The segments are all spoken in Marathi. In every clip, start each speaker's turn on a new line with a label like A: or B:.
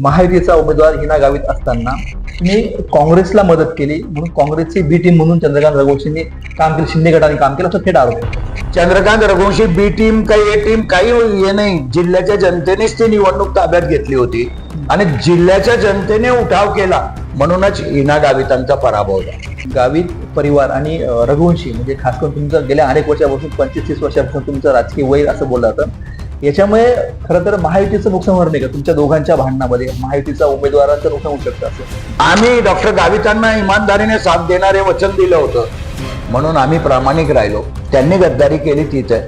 A: महायुतीचा उमेदवार हिना गावीत असताना तुम्ही काँग्रेसला मदत केली म्हणून काँग्रेसची बी टीम म्हणून चंद्रकांत रघुवंशींनी काम केलं शिंदे गटाने काम केलं असं थेट आरोप.
B: चंद्रकांत रघुवंशी बी टीम काही ए टीम काही हे नाही जिल्ह्याच्या जनतेनेच ती निवडणूक ताब्यात घेतली होती. आणि जिल्ह्याच्या जनतेने उठाव केला म्हणूनच हिना गावितांचा पराभव झाला.
A: गावित परिवार आणि रघुवंशी म्हणजे खास करून तुमचं गेल्या अनेक वर्षापासून पंचवीस तीस वर्षापासून तुमचं राजकीय वय असं बोललं जातं. याच्यामुळे खरं तर महायुतीचं नुकसान होणार नाही का? तुमच्या दोघांच्या भांडणामध्ये महायुतीचा उमेदवाराचं नुकसान होऊ शकतं असं.
B: आम्ही डॉक्टर गावितांना इमानदारीने साथ देणारे वचन दिलं होतं. म्हणून आम्ही प्रामाणिक राहिलो. त्यांनी गद्दारी केली तीच आहे.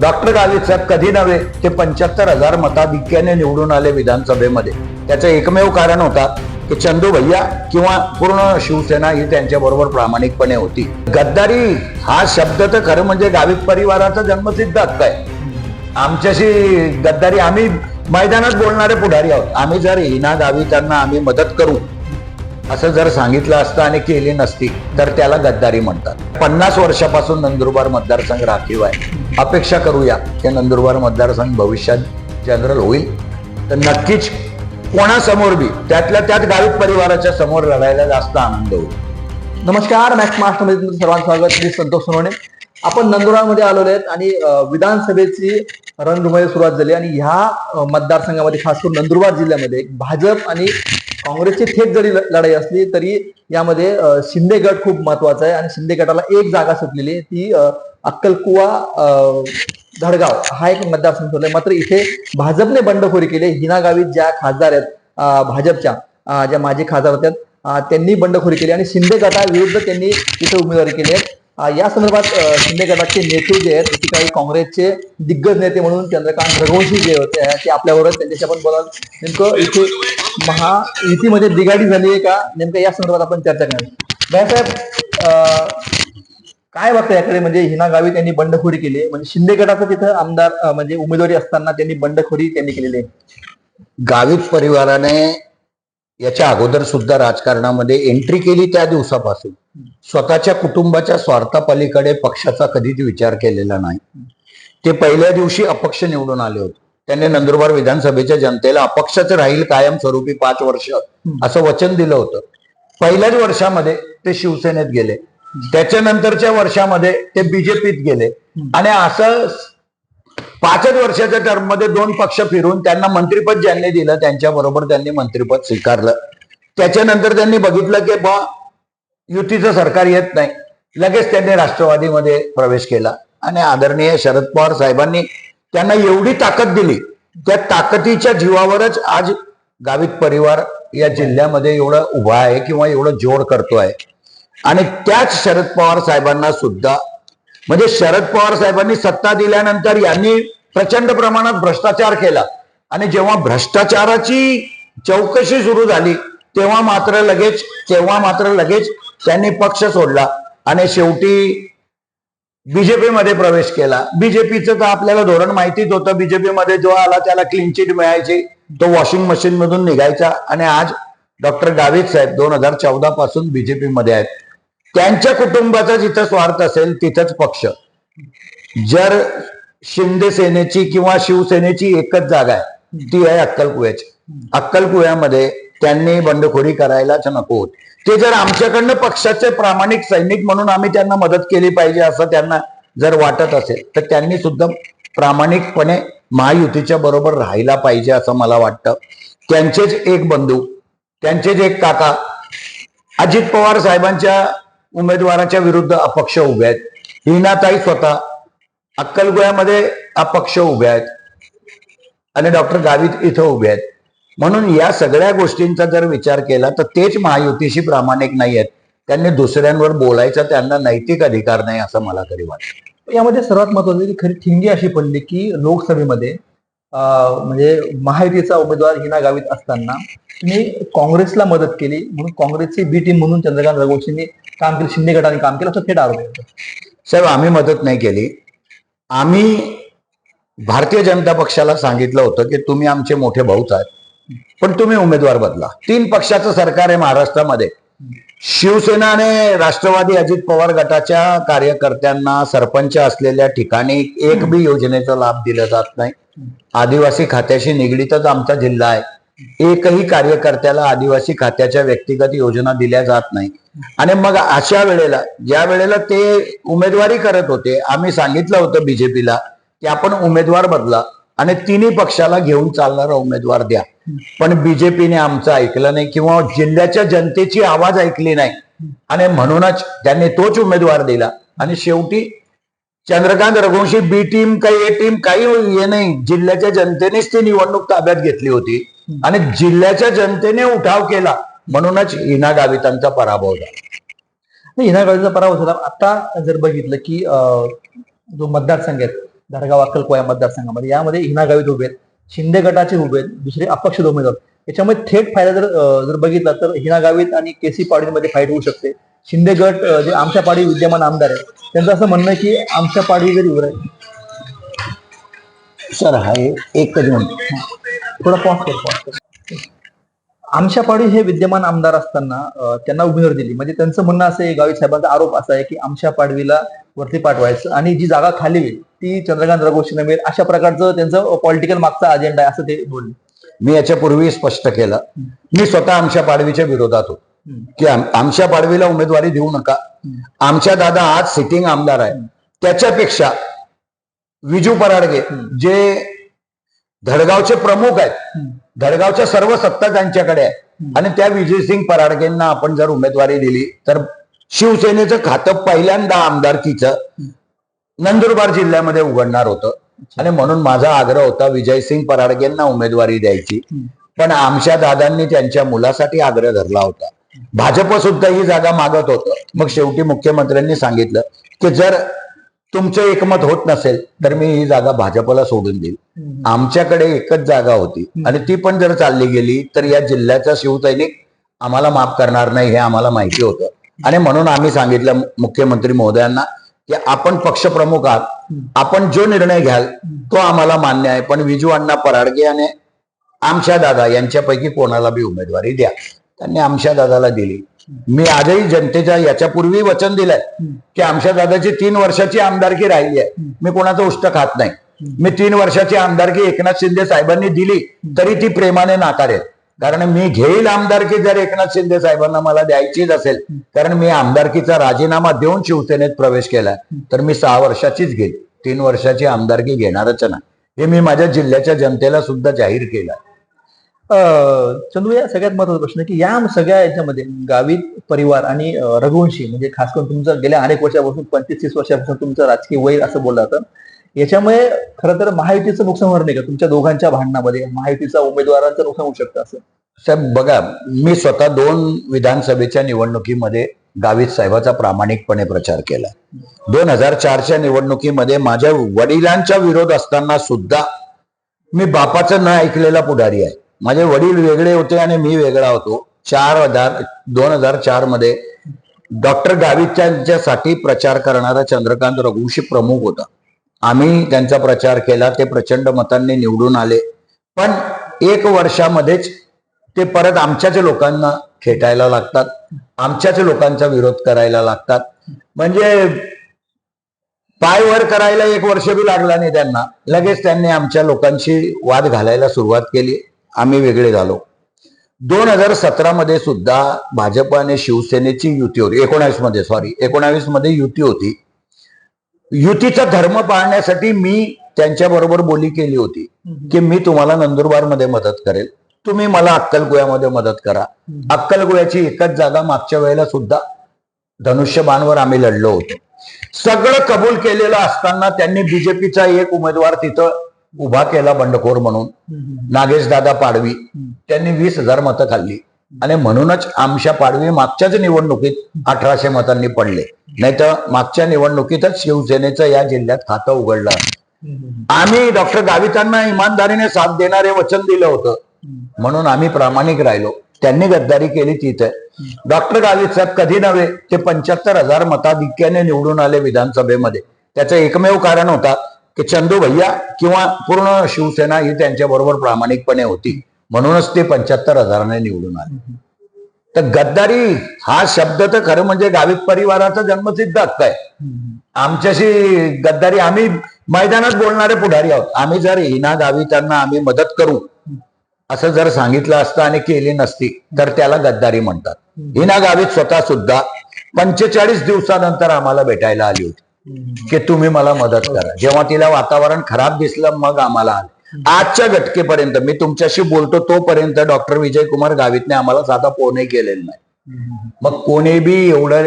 B: डॉक्टर गावित साहेब कधी नव्हे ते पंच्याहत्तर हजार मताधिक्याने निवडून आले विधानसभेमध्ये. त्याचं एकमेव कारण होता की चंदू भैया किंवा पूर्ण शिवसेना ही त्यांच्या बरोबर प्रामाणिकपणे होती. गद्दारी हा शब्द तर खरं म्हणजे गावित परिवाराचा जन्मसिद्ध हक्क आहे. आमच्याशी गद्दारी आम्ही मैदानात बोलणारे पुढारी आहोत. आम्ही जर हिना गावितांना आम्ही मदत करू असं जर सांगितलं असतं आणि केली नसती तर त्याला गद्दारी म्हणतात. पन्नास वर्षापासून नंदुरबार मतदारसंघ राखीव आहे. अपेक्षा करूया की नंदुरबार मतदारसंघ भविष्यात जनरल होईल. तर नक्कीच कोणासमोर बी त्यातल्या त्यात गावित परिवाराच्या समोर लढायला जास्त आनंद होईल.
A: नमस्कार मॅक्स महाराष्ट्रामध्ये सर्वांचं स्वागत. मी संतोष सोनवणे. आपण नंदुरबारमध्ये आलेलो आहेत आणि विधानसभेची रणधुमाई सुरुवात झाली आणि ह्या मतदारसंघामध्ये खास करून नंदुरबार जिल्ह्यामध्ये भाजप आणि काँग्रेसची थेट जरी लढाई असली तरी यामध्ये शिंदे गट खूप महत्त्वाचा आहे आणि शिंदे गटाला एक जागा सुटलेली ती अक्कलकुवा अं, धडगाव हा एक मतदारसंघ ठरलाय मात्र इथे भाजपने बंडखोरी केली हिना गावी ज्या खासदार आहेत भाजपच्या ज्या माजी खासदार होत्या त्यांनी बंडखोरी केली आणि शिंदे गटाविरुद्ध त्यांनी तिथे उमेदवारी केली आहे. या संदर्भात शिंदे गटाचे नेते जे आहेत ते काही काँग्रेसचे दिग्गज नेते म्हणून चंद्रकांत रघुवंशी जे होते ते आपल्याबरोबर त्यांच्याशी आपण बोला नेमकं इथे महायुतीमध्ये बिघाडी झाली आहे का? नेमकं या संदर्भात आपण चर्चा करणार साहेब अं, काय बघता याकडे? म्हणजे हिना गावी त्यांनी बंडखोरी केली म्हणजे शिंदे गटाचं तिथं आमदार म्हणजे उमेदवारी असताना त्यांनी बंडखोरी त्यांनी केलेली आहे.
B: गावित परिवाराने याच्या अगोदर सुद्धा राजकारणामध्ये एंट्री केली त्या दिवसापासून. स्वतःच्या कुटुंबाच्या स्वार्थापलीकडे पक्षाचा कधीच विचार केलेला नाही. ते पहिल्या दिवशी अपक्ष निवडून आले होते. त्यांनी नंदुरबार विधानसभेच्या जनतेला अपक्षच राहील कायमस्वरूपी पाच वर्ष असं वचन दिलं होतं. पहिल्याच वर्षामध्ये ते शिवसेनेत गेले. त्याच्यानंतरच्या वर्षामध्ये ते बीजेपीत गेले. आणि असं पाचच वर्षाच्या टर्ममध्ये दोन पक्ष फिरून त्यांना मंत्रिपद ज्यांनी दिलं त्यांच्या बरोबर त्यांनी मंत्रिपद स्वीकारलं. त्याच्यानंतर त्यांनी बघितलं की बा युतीचं सरकार येत नाही. लगेच त्यांनी राष्ट्रवादीमध्ये प्रवेश केला. आणि आदरणीय शरद पवार साहेबांनी त्यांना एवढी ताकद दिली. त्या ताकदीच्या जीवावरच आज गावित परिवार या जिल्ह्यामध्ये एवढं उभा आहे किंवा एवढं जोड करतो आहे. आणि त्याच शरद पवार साहेबांना सुद्धा म्हणजे शरद पवार साहेबांनी सत्ता दिल्यानंतर यांनी प्रचंड प्रमाणात भ्रष्टाचार केला. आणि जेव्हा भ्रष्टाचाराची चौकशी सुरू झाली तेव्हा मात्र लगेच तेव्हा मात्र लगेच त्यांनी पक्ष सोडला आणि शेवटी बीजेपी मध्ये प्रवेश केला. बीजेपीचं तर आपल्याला धोरण माहितीच होतं. बीजेपी मध्ये जो आला त्याला क्लीन चिट मिळायची. तो वॉशिंग मशीन मधून निघायचा. आणि आज डॉक्टर गावित साहेब दोन हजार चौदा पासून बीजेपी मध्ये आहेत. त्यांच्या कुटुंबाचा जिथं स्वार्थ असेल तिथंच पक्ष. जर शिंदे सेनेची किंवा शिवसेनेची एकच जागा आहे ती आहे अक्कलकुव्याची. अक्कलकुव्यामध्ये त्यांनी बंडखोरी करायलाच नको होती. ते जर आमच्याकडनं पक्षाचे प्रामाणिक सैनिक म्हणून आम्ही त्यांना मदत केली पाहिजे असं त्यांना जर वाटत असेल तर त्यांनी सुद्धा प्रामाणिकपणे महायुतीच्या बरोबर राहायला पाहिजे असं मला वाटतं. त्यांचेच एक बंधू त्यांचेच एक काका अजित पवार साहेबांच्या उमेदवाराच्या विरुद्ध अपक्ष उभे आहेत. हिनाताई स्वतः अक्कलगुळ्यामध्ये अपक्ष उभे आहेत. आणि डॉक्टर गावित इथं उभे आहेत. म्हणून या सगळ्या गोष्टींचा जर विचार केला तर तेच महायुतीशी प्रामाणिक नाही आहेत त्यांनी दुसऱ्यांवर बोलायचा त्यांना नैतिक अधिकार नाही असं मला तरी वाटतं.
A: यामध्ये सर्वात महत्वाचं की खरी ठिंगी अशी पडली की लोकसभेमध्ये म्हणजे महायुतीचा उमेदवार हिना गावीत असताना तुम्ही काँग्रेसला मदत केली. म्हणून काँग्रेसची बी टीम म्हणून चंद्रकांत रघुवंशींनी काम केलं शिंदे गटाने काम केलं असं थेट आरोप
B: साहेब आम्ही मदत नाही केली. आम्ही भारतीय जनता पक्षाला सांगितलं होतं की तुम्ही आमचे मोठे भाऊच आहात. पण तुम्ही उमेदवार बदला. तीन पक्षाचं सरकार आहे महाराष्ट्रामध्ये. शिवसेनाने राष्ट्रवादी अजित पवार गटाच्या कार्यकर्त्यांना सरपंच असलेल्या ठिकाणी एक बी योजनेचा लाभ दिला जात नाही. आदिवासी खात्याशी निगडीतच आमचा जिल्हा आहे. एकही कार्यकर्त्याला आदिवासी खात्याच्या व्यक्तिगत योजना दिल्या जात नाही. आणि मग अशा वेळेला ज्या वेळेला ते उमेदवारी करत होते आम्ही सांगितलं होतं बीजेपीला की आपण उमेदवार बदला. आणि तिन्ही पक्षाला घेऊन चालणारा उमेदवार द्या. पण बीजेपीने आमचं ऐकलं नाही किंवा जिल्ह्याच्या जनतेची आवाज ऐकली नाही. आणि म्हणूनच त्यांनी तोच उमेदवार दिला. आणि शेवटी चंद्रकांत रघुवंशी बी टीम काही ए टीम काही हे नाही. जिल्ह्याच्या जनतेनेच ती निवडणूक ताब्यात घेतली होती. आणि जिल्ह्याच्या जनतेने उठाव केला. म्हणूनच हिना गावितांचा पराभव झाला.
A: हिना गावीचा पराभव झाला. आता जर बघितलं की अं, जो मतदारसंघ आहे धडगाव अक्कलकोया मतदारसंघामध्ये. यामध्ये हिना गावीत उभे आहेत शिंदे गटाचे उभे आहेत दुसरे अपक्ष उमेदवार. याच्यामुळे थेट फायदा जर जर बघितला तर हिना गावीत आणि केसी पाडवीमध्ये फाईट होऊ शकते. शिंदे गट जे आमच्या पाडी विद्यमान आमदार आहेत त्यांचं असं म्हणणं की आमच्या पाडी जरी उभं आहे
B: सर हा एकच मिनिट.
A: थोडा पॉज कर पॉज कर. आमच्या पाडी हे विद्यमान आमदार असताना त्यांना उमेदवारी दिली. म्हणजे त्यांचं म्हणणं असं आहे गावित साहेबांचा आरोप असा आहे की आमच्या पाडवीला वरती पाठवायचं आणि जी जागा खाली होईल ती चंद्रकांत रघुवंशींना मिळेल. अशा प्रकारचं त्यांचं पॉलिटिकल मागचा अजेंडा आहे असं ते बोलले.
B: मी याच्यापूर्वी स्पष्ट केलं. मी स्वतः आमच्या पाडवीच्या विरोधात होतो. की आम- आमच्या पाडवीला उमेदवारी देऊ नका. आमच्या दादा आज सिटिंग आमदार आहे. त्याच्यापेक्षा विजू पराडगे जे धडगावचे प्रमुख आहेत धडगावच्या सर्व सत्ता त्यांच्याकडे आहे. आणि त्या विजयसिंग पराडगेंना आपण जर उमेदवारी दिली तर शिवसेनेचं खातं पहिल्यांदा आमदारकीचं नंदुरबार जिल्ह्यामध्ये उघडणार होतं. आणि म्हणून माझा आग्रह होता विजयसिंग पराडगेंना उमेदवारी द्यायची. पण आमच्या दादांनी त्यांच्या मुलासाठी आग्रह धरला होता. भाजप सुद्धा ही जागा मागत होतं. मग शेवटी मुख्यमंत्र्यांनी सांगितलं की जर तुमचं एकमत होत नसेल तर मी ही जागा भाजपला सोडून देईल. आमच्याकडे एकच जागा होती. आणि ती पण जर चालली गेली तर या जिल्ह्याचा शिवसैनिक आम्हाला माफ करणार नाही हे आम्हाला माहिती होतं. आणि म्हणून आम्ही सांगितलं मुख्यमंत्री महोदयांना की आपण पक्षप्रमुख आहात आपण जो निर्णय घ्याल तो आम्हाला मान्य आहे. पण विजू अण्णा पराडगे आणि आमच्या दादा यांच्यापैकी कोणाला बी उमेदवारी द्या. त्यांनी आमच्या दादाला दिली. मी आजही जनतेच्या याच्यापूर्वी वचन दिलंय की आमच्या दादाची तीन वर्षाची आमदारकी राहिली आहे. मी कोणाचं उष्ट खात नाही. मी तीन वर्षाची आमदारकी एकनाथ शिंदे साहेबांनी दिली तरी ती प्रेमाने नाकारेल. कारण मी घेईल आमदारकी जर एकनाथ शिंदे साहेबांना मला द्यायचीच असेल कारण मी आमदारकीचा राजीनामा देऊन शिवसेनेत प्रवेश केला तर मी सहा वर्षाचीच घेईल. तीन वर्षाची आमदारकी घेणारच नाही. हे मी माझ्या जिल्ह्याच्या जनतेला सुद्धा जाहीर केलं
A: चंदू या सगळ्यात महत्त्वाचा प्रश्न की या सगळ्या याच्यामध्ये गावित परिवार आणि रघुवंशी म्हणजे खास करून तुमचं गेल्या अनेक वर्षापासून पंचवीस तीस वर्षापासून तुमचं राजकीय वय असं बोललं जातं. याच्यामुळे खरं तर महायुतीचं नुकसान होणार नाही का? तुमच्या दोघांच्या भांडणामध्ये महायुतीचा उमेदवारांचं नुकसान होऊ शकतं असं.
B: साहेब बघा मी स्वतः दोन विधानसभेच्या निवडणुकीमध्ये गावित साहेबाचा प्रामाणिकपणे प्रचार केला. दोन हजार चारच्या निवडणुकीमध्ये माझ्या वडिलांच्या विरोध असताना सुद्धा मी बापाचं न ऐकलेला पुढारी आहे. माझे वडील वेगळे होते आणि मी वेगळा होतो. चार हजार दोन हजार चारमध्ये डॉक्टर गावितच्या प्रचार करणारा चंद्रकांत रघुवंशी प्रमुख होता. आम्ही त्यांचा प्रचार केला ते प्रचंड मतांनी निवडून आले. पण एक वर्षामध्येच ते परत आमच्याच लोकांना खेटायला लागतात. आमच्याच लोकांचा विरोध करायला लागतात. म्हणजे पाय वर करायला एक वर्ष बी लागला नाही त्यांना. लगेच त्यांनी आमच्या लोकांशी वाद घालायला सुरुवात केली. आम्ही वेगळे झालो. दोन हजार सतरा मध्ये सुद्धा भाजप आणि शिवसेनेची युती होती. एकोणावीसमध्ये सॉरी एकोणावीसमध्ये युती होती. युतीचा धर्म पाळण्यासाठी मी त्यांच्या बरोबर बोली केली होती की मी तुम्हाला नंदुरबारमध्ये मदत करेल. तुम्ही मला अक्कलकुयामध्ये मदत करा. अक्कलकुयाची एकच जागा मागच्या वेळेला सुद्धा धनुष्यबाणवर आम्ही लढलो होतो. सगळं कबूल केलेलं असताना त्यांनी बीजेपीचा एक उमेदवार तिथं उभा केला बंडखोर म्हणून. नागेश दादा पाडवी. त्यांनी वीस हजार मतं खाल्ली. आणि म्हणूनच आमच्या पाडवी मागच्याच निवडणुकीत अठराशे मतांनी पडले. नाही तर मागच्या निवडणुकीतच शिवसेनेचं या जिल्ह्यात खातं उघडलं. आम्ही डॉक्टर गावितांना इमानदारीने साथ देणारे वचन दिलं होतं. म्हणून आम्ही प्रामाणिक राहिलो. त्यांनी गद्दारी केली तिथे. डॉक्टर गावित साहेब कधी नव्हे ते पंच्याहत्तर हजार मताधिक्याने निवडून आले विधानसभेमध्ये. त्याचं एकमेव कारण होता की चंदू भैया किंवा पूर्ण शिवसेना ही त्यांच्या बरोबर प्रामाणिकपणे होती. म्हणूनच ते पंच्याहत्तर हजाराने निवडून आले. तर गद्दारी हा शब्द तर खरं म्हणजे गावित परिवाराचा जन्मसिद्ध हक्क आहे. आमच्याशी गद्दारी आम्ही मैदानात बोलणारे पुढारी आहोत. आम्ही जर हिना गावितांना आम्ही मदत करू असं जर सांगितलं असतं आणि केली नसती तर त्याला गद्दारी म्हणतात. हिना गावीत स्वतः सुद्धा पंचेचाळीस दिवसानंतर आम्हाला भेटायला आली होती की तुम्ही मला मदत करा. जेव्हा तिला वातावरण खराब दिसलं मग आम्हाला आलं. आजच्या घटकेपर्यंत मी तुमच्याशी बोलतो तोपर्यंत डॉक्टर विजयकुमार गावितने आम्हाला साधा फोनही केलेला नाही. मग कोणी बी एवढं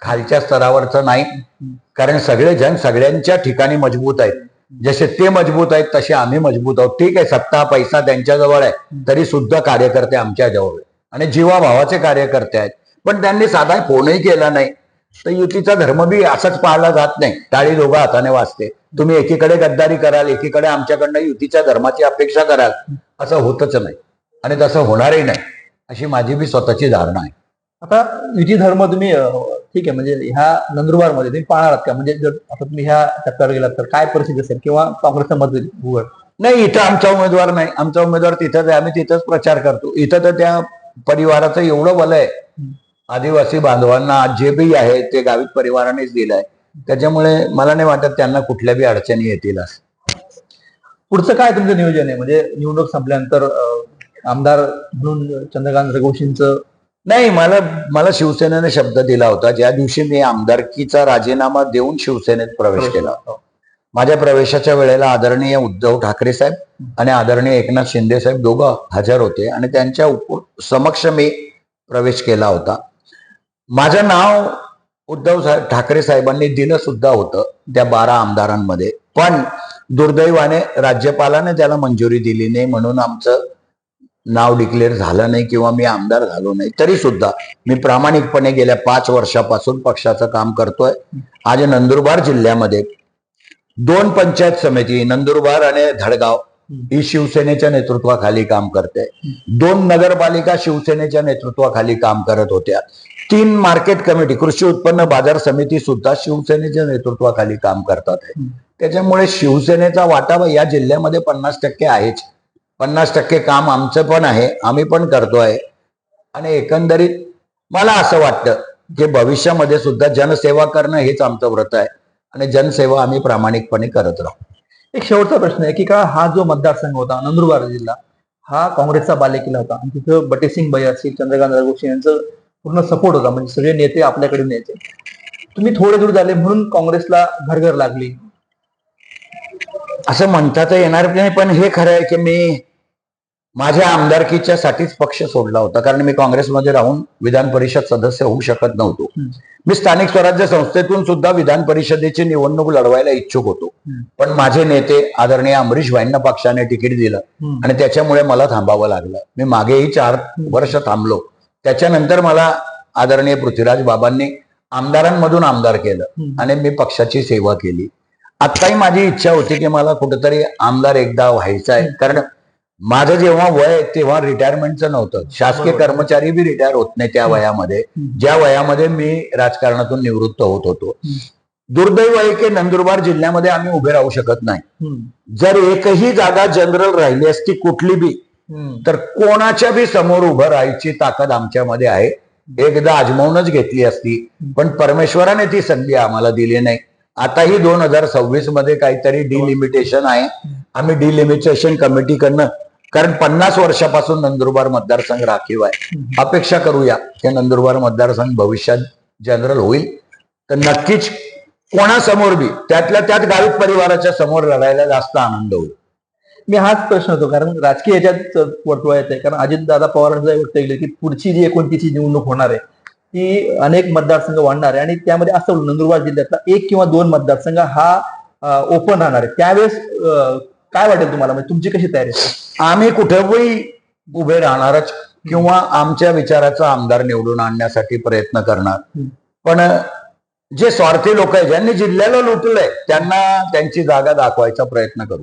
B: खालच्या स्तरावरचं नाही. कारण सगळे जण सगळ्यांच्या ठिकाणी मजबूत आहेत. जसे ते मजबूत आहेत तसे आम्ही मजबूत आहोत. ठीक आहे सत्ता पैसा त्यांच्याजवळ आहे. तरी सुद्धा कार्यकर्ते आमच्या जवळ. आणि जीवाभावाचे कार्यकर्ते आहेत. पण त्यांनी साधा फोनही केला नाही. तर युतीचा धर्म बी असाच पाळला जात नाही. टाळी दोघा हाताने वाचते. तुम्ही एकीकडे गद्दारी कराल एकीकडे आमच्याकडनं युतीच्या धर्माची अपेक्षा कराल. असं होतच नाही. आणि तसं होणारही नाही. अशी माझी बी स्वतःची धारणा आहे.
A: आता युती धर्म तुम्ही ठीक आहे म्हणजे ह्या नंदुरबारमध्ये तुम्ही पाहणार आहात का? म्हणजे जर आता तुम्ही ह्या टप्प्यावर गेलात तर काय परिस्थिती असेल? किंवा काँग्रेसचं मत उघड
B: नाही इथं आमचा उमेदवार नाही. आमचा उमेदवार तिथंच आहे. आम्ही तिथंच प्रचार करतो. इथं तर त्या परिवाराचं एवढं बल आहे आदिवासी बांधवांना जे बी आहे ते गावित परिवारानेच दिलंय. त्याच्यामुळे मला नाही वाटत त्यांना कुठल्या बी अडचणी येतील असं.
A: पुढचं काय तुमचं नियोजन आहे? म्हणजे निवडणूक संपल्यानंतर आमदार म्हणून चंद्रकांत रघुवंशींचं
B: नाही मला मला शिवसेनेने शब्द दिला होता. ज्या दिवशी मी आमदारकीचा राजीनामा देऊन शिवसेनेत प्रवेश केला. माझ्या प्रवेशाच्या वेळेला आदरणीय उद्धव ठाकरे साहेब आणि आदरणीय एकनाथ शिंदे साहेब दोघं हजर होते आणि त्यांच्या समक्ष मी प्रवेश केला होता. माझं नाव उद्धव साहेब ठाकरे साहेबांनी दिलं सुद्धा होतं त्या बारा आमदारांमध्ये. पण दुर्दैवाने राज्यपालाने त्याला मंजुरी दिली नाही म्हणून आमचं नाव डिक्लेअर झालं नाही किंवा मी आमदार झालो नाही. तरी सुद्धा मी प्रामाणिकपणे गेल्या पाच वर्षापासून पक्षाचं काम करतोय. आज नंदुरबार जिल्ह्यामध्ये दोन पंचायत समिती नंदुरबार आणि धडगाव ही शिवसेनेच्या नेतृत्वाखाली काम करते. दोन नगरपालिका शिवसेनेच्या नेतृत्वाखाली काम करत होत्या. तीन मार्केट कमिटी कृषी उत्पन्न बाजार समिती सुद्धा शिवसेनेच्या नेतृत्वाखाली काम करतात त्याच्यामुळे शिवसेनेचा वाटा या जिल्ह्यामध्ये पन्नास टक्के आहेच. पन्नास टक्के काम आमचं पण आहे आम्ही पण करतोय आणि एकंदरीत मला असं वाटतं की भविष्यामध्ये सुद्धा जनसेवा करणं हेच आमचं व्रत आहे. आणि जनसेवा आम्ही प्रामाणिकपणे करत राहू.
A: एक शेवटचा प्रश्न आहे की का हा जो मतदारसंघ होता नंदुरबार जिल्हा हा काँग्रेसचा बालेकिल्ला होता. आणि तिथं बटेसिंग भाई असतील चंद्रकांत रघुवंशी यांचं पूर्ण सपोर्ट होता. म्हणजे सगळे नेते आपल्याकडे न्यायचे तुम्ही थोडे दूर झाले म्हणून काँग्रेसला घरघर लागली.
B: असं म्हणता तर येणार नाही पण हे खरं आहे की मी माझ्या आमदारकीच्या साठीच पक्ष सोडला होता कारण मी काँग्रेसमध्ये राहून विधान परिषद सदस्य होऊ शकत नव्हतो. मी स्थानिक स्वराज्य संस्थेतून सुद्धा विधान परिषदेची निवडणूक लढवायला इच्छुक होतो. पण माझे नेते आदरणीय अमरीश भाईंना पक्षाने तिकीट दिलं. आणि त्याच्यामुळे मला थांबावं लागलं मी मागेही चार वर्ष थांबलो त्याच्यानंतर मला आदरणीय पृथ्वीराज बाबांनी आमदारांमधून आमदार केलं. आणि मी पक्षाची सेवा केली आत्ताही माझी इच्छा होती की मला कुठेतरी आमदार एकदा व्हायचं आहे कारण माझं जेव्हा वय तेव्हा रिटायरमेंटचं नव्हतं. शासकीय. कर्मचारी बी रिटायर होत नाही त्या वयामध्ये. ज्या वयामध्ये मी राजकारणातून निवृत्त होत होतो. दुर्दैव आहे की नंदुरबार जिल्ह्यामध्ये आम्ही उभे राहू शकत नाही. जर एकही जागा जनरल राहिली असती कुठली बी. तर कोणाच्या बी समोर उभं राहायची ताकद आमच्यामध्ये आहे. एकदा आजमावूनच घेतली असती पण परमेश्वराने ती संधी आम्हाला दिली नाही. आताही दोन हजार सव्वीसमध्ये काहीतरी डिलिमिटेशन आहे. आम्ही डिलिमिटेशन कमिटीकडनं कारण पन्नास वर्षापासून नंदुरबार मतदारसंघ राखीव आहे. अपेक्षा करूया की नंदुरबार मतदारसंघ भविष्यात जनरल होईल. तर नक्कीच कोणासमोर बी त्यातल्या त्यात गावित परिवाराच्या समोर लढायला जास्त आनंद होईल.
A: मी हाच प्रश्न होतो कारण राजकीय याच्यात वर्तुळात आहे. कारण अजित दादा पवारांचं व्यक्त केलं की पुढची जी एकोणतीसची निवडणूक होणार आहे ती अनेक मतदारसंघ वाढणार आहे. आणि त्यामध्ये असं नंदुरबार जिल्ह्यातला एक किंवा दोन मतदारसंघ हा ओपन राहणार आहे. त्यावेळेस काय वाटेल तुम्हाला? म्हणजे तुमची कशी तयारी?
B: आम्ही कुठेही उभे राहणारच किंवा आमच्या विचाराचा आमदार निवडून आणण्यासाठी प्रयत्न करणार. पण जे स्वार्थी लोक आहेत ज्यांनी जिल्ह्याला लुटलंय त्यांना त्यांची जागा दाखवायचा प्रयत्न करू.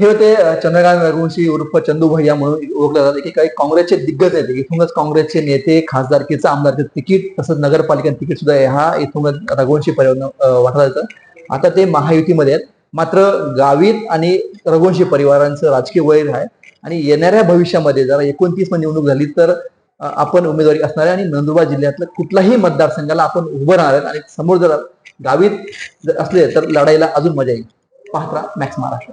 A: हे होते चंद्रकांत रघुवंशी उर्फ चंदू भैया म्हणून ओळखले जातात की काही काँग्रेसचे दिग्गज आहेत. इथूनच काँग्रेसचे नेते खासदारकीचं आमदारचं तिकीट तसंच नगरपालिकेचं तिकीट सुद्धा आहे. हा इथूनच रघुवंशी परिवार वाटलं जातं. आता ते महायुतीमध्ये आहेत. मात्र गावित आणि रघुवंशी परिवारांचं राजकीय वैर आहे आणि येणाऱ्या भविष्यामध्ये जरा एकोणतीसमध्ये निवडणूक झाली तर आपण उमेदवारी असणार आहे आणि नंदुरबार जिल्ह्यातल्या कुठल्याही मतदारसंघाला आपण उभं राहणार आहेत आणि समोर जर गावीत जर असले तर लढाईला अजून मजा येईल. पाहत राहा मॅक्स महाराष्ट्र.